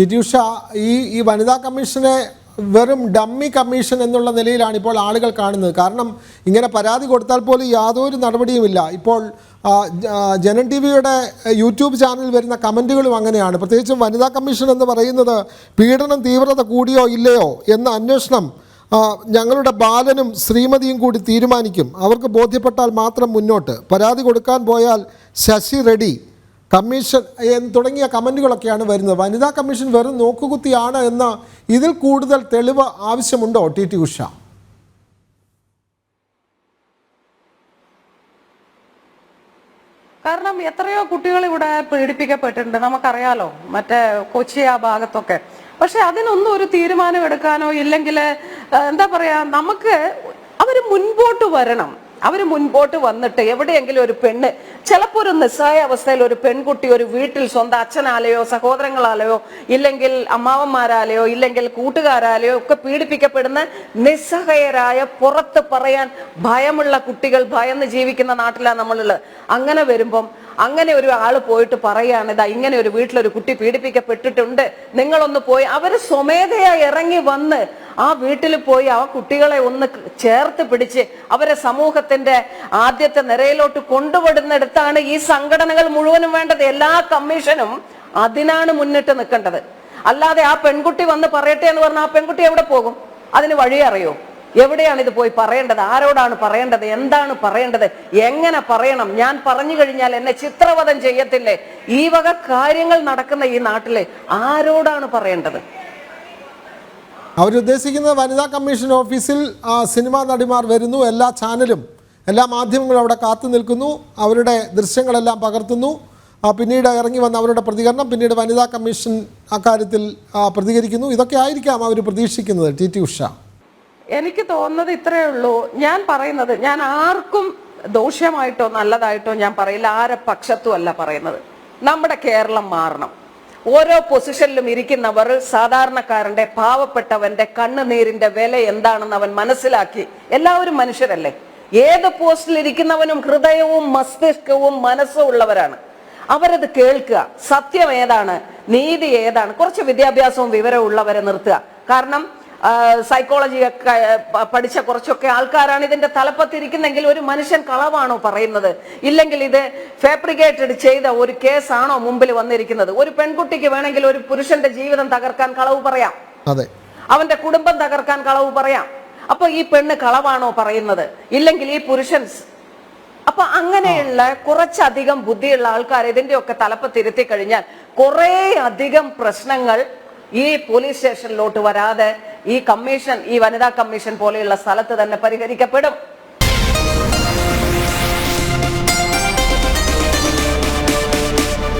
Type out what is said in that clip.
നിതീഷ ഈ ഈ വനിതാ കമ്മീഷനെ വെറും ഡമ്മി കമ്മീഷൻ എന്നുള്ള നിലയിലാണ് ഇപ്പോൾ ആളുകൾ കാണുന്നത്. കാരണം ഇങ്ങനെ പരാതി കൊടുത്താൽ പോലും യാതൊരു നടപടിയുമില്ല. ഇപ്പോൾ ജനൻ ടി വിയുടെ യൂട്യൂബ് ചാനലിൽ വരുന്ന കമന്റുകളും അങ്ങനെയാണ്. പ്രത്യേകിച്ചും വനിതാ കമ്മീഷൻ എന്ന് പറയുന്നത് പീഡനം തീവ്രത കൂടിയോ ഇല്ലയോ എന്ന അന്വേഷണം ഞങ്ങളുടെ ബാലനും ശ്രീമതിയും കൂടി തീരുമാനിക്കും. അവർക്ക് ബോധ്യപ്പെട്ടാൽ മാത്രം മുന്നോട്ട്. പരാതി കൊടുക്കാൻ പോയാൽ ശശി റെഡി. കമ്മീഷൻ തുടങ്ങിയ കമന്റുകളൊക്കെയാണ് വരുന്നത്. വനിതാ കമ്മീഷൻ വെറും നോക്കുകുത്തിയാണ് എന്ന ഇതിൽ കൂടുതൽ തെളിവ് ആവശ്യമുണ്ടോ ടി ടി ഉഷ? കാരണം എത്രയോ കുട്ടികൾ ഇവിടെ പീഡിപ്പിക്കപ്പെട്ടിട്ടുണ്ട്. നമുക്കറിയാലോ മറ്റേ കൊച്ചി ആ ഭാഗത്തൊക്കെ. പക്ഷെ അതിനൊന്നും ഒരു തീരുമാനം എടുക്കാനോ ഇല്ലെങ്കിൽ എന്താ പറയാ നമുക്ക് അവർ മുൻപോട്ട് വരണം. അവർ മുൻപോട്ട് വന്നിട്ട് എവിടെയെങ്കിലും ഒരു പെണ്ണ് ചിലപ്പോൾ ഒരു നിസ്സായ അവസ്ഥയിൽ ഒരു പെൺകുട്ടി ഒരു വീട്ടിൽ സ്വന്തം അച്ഛനാലെയോ സഹോദരങ്ങളാലെയോ ഇല്ലെങ്കിൽ അമ്മാവന്മാരാലെയോ ഇല്ലെങ്കിൽ കൂട്ടുകാരാലെയോ ഒക്കെ പീഡിപ്പിക്കപ്പെടുന്ന നിസ്സഹയരായ പുറത്ത് പറയാൻ ഭയമുള്ള കുട്ടികൾ ഭയന്ന് ജീവിക്കുന്ന നാട്ടിലാണ് നമ്മളുള്ളത്. അങ്ങനെ വരുമ്പം അങ്ങനെ ഒരു ആൾ പോയിട്ട് പറയാണ് ഇതാ ഇങ്ങനെ ഒരു വീട്ടിലൊരു കുട്ടി പീഡിപ്പിക്കപ്പെട്ടിട്ടുണ്ട്. നിങ്ങളൊന്ന് പോയി. അവർ സ്വമേധയായി ഇറങ്ങി വന്ന് ആ വീട്ടിൽ പോയി ആ കുട്ടികളെ ഒന്ന് ചേർത്ത് പിടിച്ച് അവരെ സമൂഹത്തിന്റെ ആദ്യത്തെ നിരയിലോട്ട് കൊണ്ടുവിടുന്നിടത്താണ് ഈ സംഘടനകൾ മുഴുവനും വേണ്ടത്. എല്ലാ കമ്മീഷനും അതിനാണ് മുന്നിട്ട് നിൽക്കേണ്ടത്. അല്ലാതെ ആ പെൺകുട്ടി വന്ന് പറയട്ടെ എന്ന് പറഞ്ഞാൽ ആ പെൺകുട്ടി എവിടെ പോകും? അതിന് വഴി അറിയോ? എവിടെയാണ് ഇത് പോയി പറയേണ്ടത്? ആരോടാണ് പറയേണ്ടത്? എന്താണ് പറയേണ്ടത്? എങ്ങനെ പറയണം? ഞാൻ പറഞ്ഞു കഴിഞ്ഞാൽ എന്നെ ചിത്രവധം ചെയ്യത്തില്ലേ? ഈ വക കാര്യങ്ങൾ നടക്കുന്ന ഈ നാട്ടിലെ ആരോടാണ് പറയേണ്ടത്? അവരുദ്ദേശിക്കുന്നത് വനിതാ കമ്മീഷൻ ഓഫീസിൽ സിനിമാ നടിമാർ വരുന്നു. എല്ലാ ചാനലും എല്ലാ മാധ്യമങ്ങളും അവിടെ കാത്തു നിൽക്കുന്നു. അവരുടെ ദൃശ്യങ്ങളെല്ലാം പകർത്തുന്നു. പിന്നീട് ഇറങ്ങി വന്ന അവരുടെ പ്രതികരണം പിന്നീട് വനിതാ കമ്മീഷൻ അക്കാര്യത്തിൽ പ്രതികരിക്കുന്നു. ഇതൊക്കെ ആയിരിക്കാം അവർ പ്രതീക്ഷിക്കുന്നത്. T T Usha. എനിക്ക് തോന്നുന്നത് ഇത്രയേ ഉള്ളൂ. ഞാൻ പറയുന്നത് ഞാൻ ആർക്കും ദോഷ്യമായിട്ടോ നല്ലതായിട്ടോ ഞാൻ പറയില്ല. ആരെ പക്ഷത്തും അല്ല പറയുന്നത്. നമ്മുടെ കേരളം മാറണം. ഓരോ പൊസിഷനിലും ഇരിക്കുന്നവർ സാധാരണക്കാരന്റെ പാവപ്പെട്ടവന്റെ കണ്ണുനീരിന്റെ വില എന്താണെന്ന് അവൻ മനസ്സിലാക്കി. എല്ലാവരും മനുഷ്യരല്ലേ? ഏത് പോസ്റ്റിൽ ഇരിക്കുന്നവനും ഹൃദയവും മസ്തിഷ്കവും മനസ്സും ഉള്ളവരാണ്. അവരത് കേൾക്കുക. സത്യം ഏതാണ്? നീതി ഏതാണ്? കുറച്ച് വിദ്യാഭ്യാസവും വിവരവും ഉള്ളവരെ നിർത്തുക. കാരണം സൈക്കോളജി ഒക്കെ പഠിച്ച കുറച്ചൊക്കെ ആൾക്കാരാണ് ഇതിന്റെ തലപ്പത്തിരിക്കുന്നെങ്കിൽ ഒരു മനുഷ്യൻ കളവാണോ പറയുന്നത്? ഇല്ലെങ്കിൽ ഇത് ഫാബ്രിക്കേറ്റഡ് ചെയ്ത ഒരു കേസാണോ മുമ്പിൽ വന്നിരിക്കുന്നത്? ഒരു പെൺകുട്ടിക്ക് വേണമെങ്കിൽ ഒരു പുരുഷന്റെ ജീവിതം തകർക്കാൻ കളവ് പറയാം. അതെ. അവന്റെ കുടുംബം തകർക്കാൻ കളവ് പറയാം. അപ്പൊ ഈ പെണ്ണ് കളവാണോ പറയുന്നത്? ഇല്ലെങ്കിൽ ഈ പുരുഷൻ അപ്പൊ അങ്ങനെയുള്ള കുറച്ചധികം ബുദ്ധിയുള്ള ആൾക്കാർ ഇതിന്റെ ഒക്കെ തലപ്പത്തിരുത്തി കഴിഞ്ഞാൽ കുറെ അധികം പ്രശ്നങ്ങൾ ഈ പോലീസ് സ്റ്റേഷനിലോട്ട് വരാതെ ഈ കമ്മീഷൻ ഈ വനിതാ കമ്മീഷൻ പോലെയുള്ള സ്ഥലത്ത് തന്നെ പരിഹരിക്കപ്പെടും.